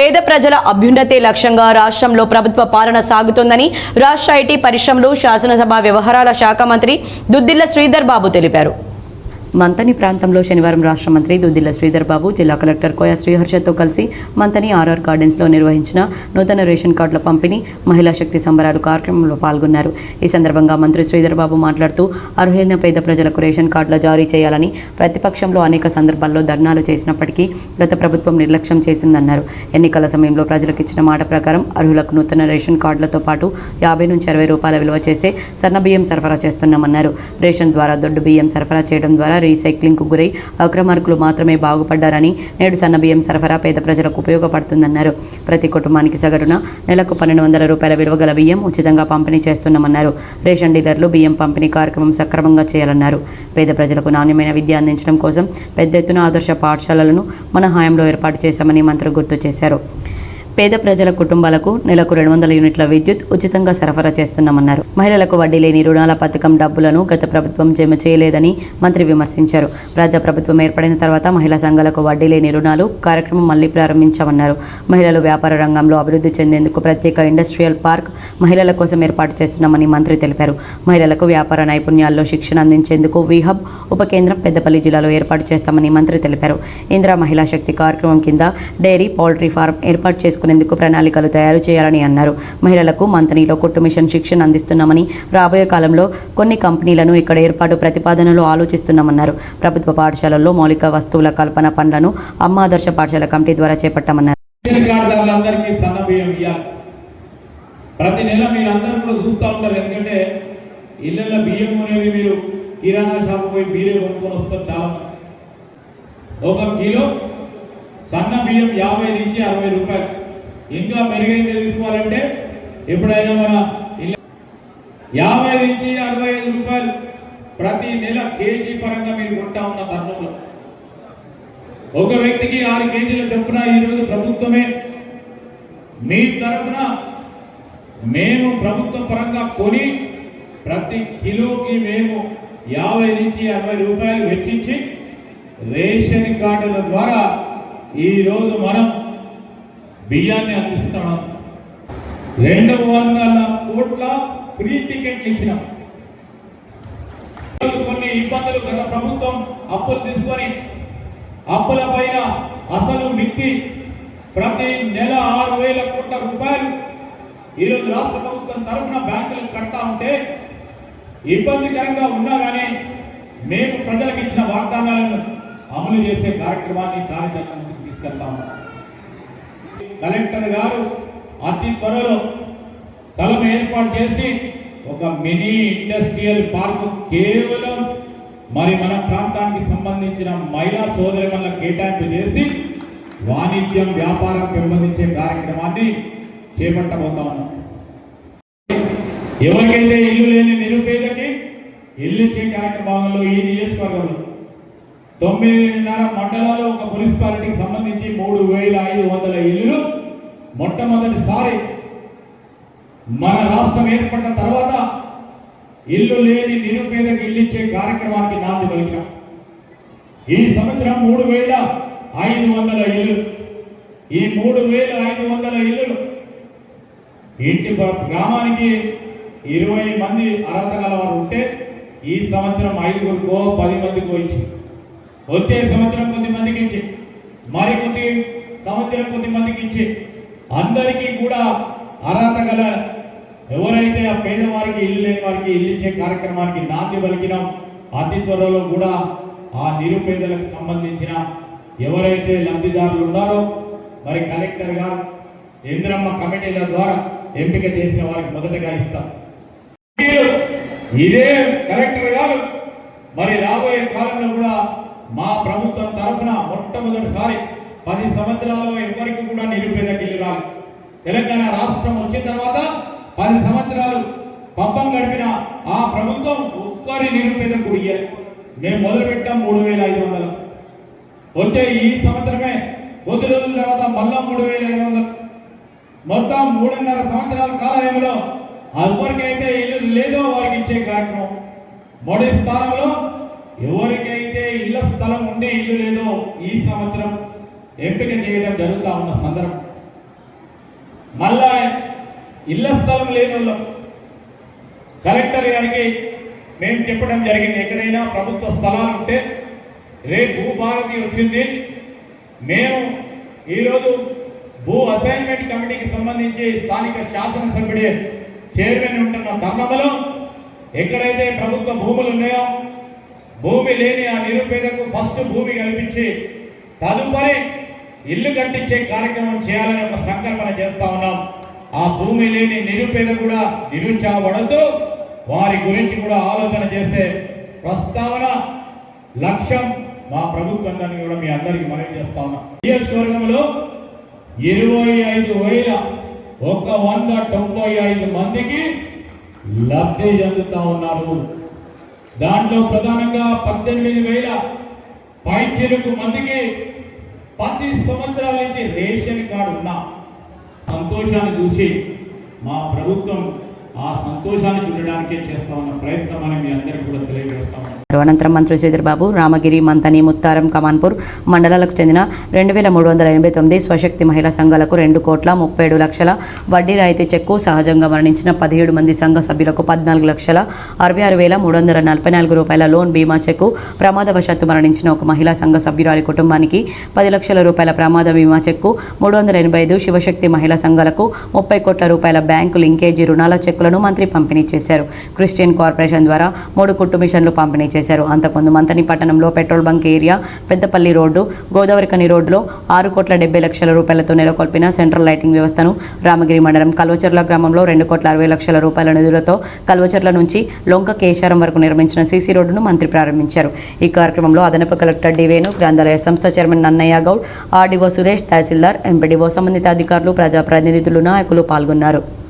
పేద ప్రజల అభ్యున్నతే లక్ష్యంగా రాష్ట్రంలో ప్రభుత్వ పాలన సాగుతోందని రాష్ట్ర ఐటీ పరిశ్రమలు శాసనసభ వ్యవహారాల శాఖ మంత్రి దుద్దిల్ల శ్రీధర్ బాబు తెలిపారు. మంతని ప్రాంతంలో శనివారం రాష్ట్ర మంత్రి దుద్దిల్ల శ్రీధర్ బాబు జిల్లా కలెక్టర్ కోయ శ్రీహర్షతో కలిసి మంతని ఆర్ఆర్ గార్డెన్స్లో నిర్వహించిన నూతన రేషన్ కార్డుల పంపిణీ మహిళా శక్తి సంబరాలు కార్యక్రమంలో పాల్గొన్నారు. ఈ సందర్భంగా మంత్రి శ్రీధర్ బాబు మాట్లాడుతూ అర్హులైన పేద ప్రజలకు రేషన్ కార్డుల జారీ చేయాలని ప్రతిపక్షంలో అనేక సందర్భాల్లో ధర్నాలు చేసినప్పటికీ గత ప్రభుత్వం నిర్లక్ష్యం చేసిందన్నారు. ఎన్నికల సమయంలో ప్రజలకు ఇచ్చిన మాట ప్రకారం అర్హులకు నూతన రేషన్ కార్డులతో పాటు యాభై నుంచి అరవై రూపాయల విలువ చేసే సన్న బియ్యం సరఫరా చేస్తున్నామన్నారు. రేషన్ ద్వారా దొడ్డు బియ్యం సరఫరా చేయడం ద్వారా రీసైక్లింగ్కు గురై అక్రమార్కులు మాత్రమే బాగుపడ్డారని నేడు సన్న బియ్యం సరఫరా పేద ప్రజలకు ఉపయోగపడుతుందన్నారు. ప్రతి కుటుంబానికి సగటున నెలకు పన్నెండు వందల రూపాయల విలువ గల బియ్యం ఉచితంగా పంపిణీ చేస్తున్నామన్నారు. రేషన్ డీలర్లు బియ్యం పంపిణీ కార్యక్రమం సక్రమంగా చేయాలన్నారు. పేద ప్రజలకు నాణ్యమైన విద్య అందించడం కోసం పెద్ద ఎత్తున ఆదర్శ పాఠశాలలను మన హాయంలో ఏర్పాటు చేశామని మంత్రి గుర్తు చేశారు. పేద ప్రజల కుటుంబాలకు నెలకు రెండు వందల యూనిట్ల విద్యుత్ ఉచితంగా సరఫరా చేస్తున్నామన్నారు. మహిళలకు వడ్డీ లేని రుణాల పథకం డబ్బులను గత ప్రభుత్వం జమ చేయలేదని మంత్రి విమర్శించారు. ప్రజా ప్రభుత్వం ఏర్పడిన తర్వాత మహిళా సంఘాలకు వడ్డీ లేని రుణాలు కార్యక్రమం మళ్ళీ ప్రారంభించామన్నారు. మహిళలు వ్యాపార రంగంలో అభివృద్ధి చెందేందుకు ప్రత్యేక ఇండస్ట్రియల్ పార్క్ మహిళల కోసం ఏర్పాటు చేస్తున్నామని మంత్రి తెలిపారు. మహిళలకు వ్యాపార నైపుణ్యాల్లో శిక్షణ అందించేందుకు విహబ్ ఉప కేంద్రం పెద్దపల్లి జిల్లాలో ఏర్పాటు చేస్తామని మంత్రి తెలిపారు. ఇందిరా మహిళా శక్తి కార్యక్రమం కింద డైరీ పౌల్ట్రీ ఫారం ఏర్పాటు చేసుకునేందుకు ప్రణాళికలు తయారు చేయాలని అన్నారు. మహిళలకు మంతనీలో కుట్టు మిషన్ శిక్షణ అందిస్తున్నామని రాబోయే కాలంలో కొన్ని కంపెనీలను ఇక్కడ ఏర్పాటు ప్రతిపాదనలు ఆలోచిస్తున్నామన్నారు. ప్రభుత్వ పాఠశాలల్లో మౌలిక వస్తువుల కల్పన పనులను అమ్మ ఆదర్శ పాఠశాల కమిటీ ద్వారా చేపట్టామన్నారు. ప్రతి నెల మీరందరూ కూడా చూస్తూ ఉంటారు. ఎందుకంటే ఇళ్ళ బియ్యం అనేవి మీరు కిరాణా షాప్ పోయి మీరే కొనుక్కొని వస్తారు చాలా ఒక కిలో సన్న బియ్యం యాభై నుంచి అరవై రూపాయలు. ఇంకా మెరుగైన తెలుసుకోవాలంటే ఎప్పుడైనా మన యాభై నుంచి అరవై ఐదు రూపాయలు ప్రతి నెల కేజీ పరంగా మీరు కొంటా ఉన్న తరుణంలో. ఒక వ్యక్తికి ఆరు కేజీల చొప్పున ఈరోజు ప్రభుత్వమే మీ తరఫున మేము ప్రభుత్వ పరంగా కొని ప్రతి కిలోకి మేము యాభై నుంచి అరవై రూపాయలు వెచ్చించి రేషన్ కార్డుల ద్వారా ఈరోజు మనం బియ్యాన్ని అందిస్తున్నాం. రెండు వందల కోట్ల ఫ్రీ టికెట్లు ఇచ్చినాం. కొన్ని ఇబ్బందులు గత ప్రభుత్వం అప్పులు తీసుకొని అప్పుల పైన అసలు మిక్కి ప్రతి నెల ఆరు వేల కోట్ల రూపాయలు ఈరోజు రాష్ట్ర ప్రభుత్వం తరఫున బ్యాంకులు కడతా ఉంటే ఇబ్బందికరంగా ఉన్నా కానీ మేము ప్రజలకు ఇచ్చిన వాగ్దానాలను అమలు చేసే కార్యక్రమాన్ని కార్యాచరణకు తీసుకెళ్తా ఉన్నాం. కలెక్టర్ గారు అతి త్వరలో స్థలం ఏర్పాటు చేసి ఒక మినీ ఇండస్ట్రియల్ పార్క్ కేవలం మరి మన ప్రాంతానికి సంబంధించిన మహిళా సోదరి వల్ల కేటాయింపు చేసి వాణిజ్యం వ్యాపారం పెంపొందించే కార్యక్రమాన్ని చేపట్టబోతా ఉన్నాం. ఎవరికైతే ఇల్లు లేని నిరుపేదకి ఇల్లు ఇచ్చే కార్యక్రమంలో ఈ నియోజకవర్గంలో తొమ్మిదిన్నర మండలాలు ఒక మున్సిపాలిటీకి సంబంధించి మూడు వేల ఐదు వందల ఇల్లులు. మొట్టమొదటిసారి మన రాష్ట్రం ఏర్పడిన తర్వాత ఇల్లు లేని నిరుపేదకు ఇల్లు ఇచ్చే కార్యక్రమానికి నాంది పలికినాం. ఈ సంవత్సరం మూడు వేల ఐదు వందల ఇల్లు ఈ మూడు వేల ఐదు వందల ఇల్లులు ఇంటి గ్రామానికి ఇరవై మంది అర్హత గల వారు ఉంటే ఈ సంవత్సరం ఐదుగురికో పది మందికో ఇచ్చింది. వచ్చే సంవత్సరం కొద్ది మందికి ఇచ్చి. మరి కొద్ది సంవత్సరం కొద్ది మందికి ఇచ్చి. అందరికీ కూడా అర్హత గల ఎవరైతే ఆ పేదవారికి ఇల్లు లేని వారికి ఇల్లు ఇచ్చే కార్యక్రమానికి నాంది పలికినాం అతి త్వరలో కూడా ఆ నిరుపేదలకు సంబంధించిన ఎవరైతే లబ్ధిదారులు ఉన్నారో మరి కలెక్టర్ గారు ఇంద్రమ్మ కమిటీల ద్వారా ఎంపిక చేసిన వారికి మొదటగా ఇస్తాం. మీరు ఇదే కలెక్టర్ గారు మరి రాబోయే కాలంలో కూడా మా ప్రభుత్వం తరఫున మొట్టమొదటిసారి పది సంవత్సరాలు ఎవరికి కూడా నిరుపేదకి ఇల్లు రాలి తెలంగాణ రాష్ట్రం వచ్చిన తర్వాత పది సంవత్సరాలు పంపం గడిపిన ఆ ప్రభుత్వం ఒక్కరి నిరుపేద ఇయ్యాలి. మేము మొదలు పెట్టాం మూడు వేల ఐదు వందలు. వచ్చే ఈ సంవత్సరమే కొద్ది రోజుల తర్వాత మళ్ళా మూడు వేల ఐదు వందలు. మొత్తం మూడున్నర సంవత్సరాల కాలంలో ఎవరికైతే ఇల్లు లేదో వారికి ఇచ్చే కార్యక్రమం. మొదటి స్థానంలో ఎవరికైతే ఇళ్ళ స్థలం ఉండే ఇల్లు లేదో ఈ సంవత్సరం ఎంపిక చేయడం జరుగుతా ఉన్న సందర్భం. మళ్ళా ఇళ్ళ స్థలం లేని వాళ్ళం. కలెక్టర్ గారికి మేము చెప్పడం జరిగింది ఎక్కడైనా ప్రభుత్వ స్థలాలు ఉంటే రేపు భూభారతి వచ్చింది. మేము ఈరోజు భూ అసైన్మెంట్ కమిటీకి సంబంధించి స్థానిక శాసనసభ్యుడి చైర్మన్ ఉంటున్న తరుణంలో ఎక్కడైతే ప్రభుత్వ భూములు ఉన్నాయో భూమి లేని ఆ నిరుపేదకు ఫస్ట్ భూమి కల్పించి తదుపరి ఇల్లు కట్టించే కార్యక్రమం చేయాలని ఒక సంకల్పన చేస్తా ఉన్నాం. ఆ భూమి లేని నిరుపేద కూడా నిరుత్సాహపడద్దు. వారి గురించి కూడా ఆలోచన చేసే ప్రస్తావన లక్ష్యం మా ప్రభుత్వం దాన్ని కూడా మీ అందరికి మనవి చేస్తా ఉన్నాం. నియోజకవర్గంలో ఇరవై ఐదు వేల ఒక వంద తొంభై ఐదు మందికి లబ్ధి చెందుతా ఉన్నారు. దాంట్లో ప్రధానంగా పద్దెనిమిది వేల పైచిలకు మందికి పది సంవత్సరాల నుంచి రేషన్ కార్డు ఉన్న సంతోషాన్ని చూసి మా ప్రభుత్వం ఆ సంతోషాన్ని చూడడానికే చేస్తా ఉన్న ప్రయత్నం అని మీ అందరికీ కూడా తెలియజేస్తా అనంతరం మంత్రి శ్రీధర్బాబు రామగిరి మంతని ముత్తారం కమాన్పూర్ మండలాలకు చెందిన రెండు వేల మూడు వందల ఎనభై తొమ్మిది స్వశక్తి మహిళా సంఘాలకు రెండు కోట్ల ముప్పై ఏడు లక్షల వడ్డీ రాయితీ చెక్కు సహజంగా మరణించిన పదిహేడు మంది సంఘ సభ్యులకు పద్నాలుగు లక్షల అరవై ఆరు వేల మూడు వందల నలభై నాలుగు రూపాయల లోన్ బీమా చెక్కు ప్రమాదవశాత్తు మరణించిన ఒక మహిళా సంఘ సభ్యురాలి కుటుంబానికి పది లక్షల రూపాయల ప్రమాద బీమా చెక్కు మూడు వందల ఎనభై ఐదు శివశక్తి మహిళా సంఘాలకు ముప్పై కోట్ల రూపాయల బ్యాంకు లింకేజీ రుణాల చెక్కులను మంత్రి పంపిణీ చేశారు. క్రిస్టియన్ కార్పొరేషన్ ద్వారా మూడు కుట్టు మిషన్లు పంపిణీ చేశారు. అంతకుముందు మంతని పట్టణంలో petrol bunk area Peddapalli road Godavarikhani రోడ్డులో ఆరు కోట్ల డెబ్బై లక్షల రూపాయలతో నెలకొల్పిన సెంట్రల్ లైటింగ్ వ్యవస్థను రామగిరి మండలం కల్వచర్ల గ్రామంలో రెండు కోట్ల అరవై లక్షల రూపాయల నిధులతో కల్వచర్ల నుంచి లొంక కేశారం వరకు నిర్మించిన సీసీ రోడ్డును మంత్రి ప్రారంభించారు. ఈ కార్యక్రమంలో అదనపు కలెక్టర్ డివేను గ్రంథాలయ సంస్థ చైర్మన్ నన్నయ్య గౌడ్ ఆర్డీఓ సురేష్ తహసీల్దార్ ఎంపీడీఓ సంబంధిత అధికారులు ప్రజాప్రతినిధులు నాయకులు పాల్గొన్నారు.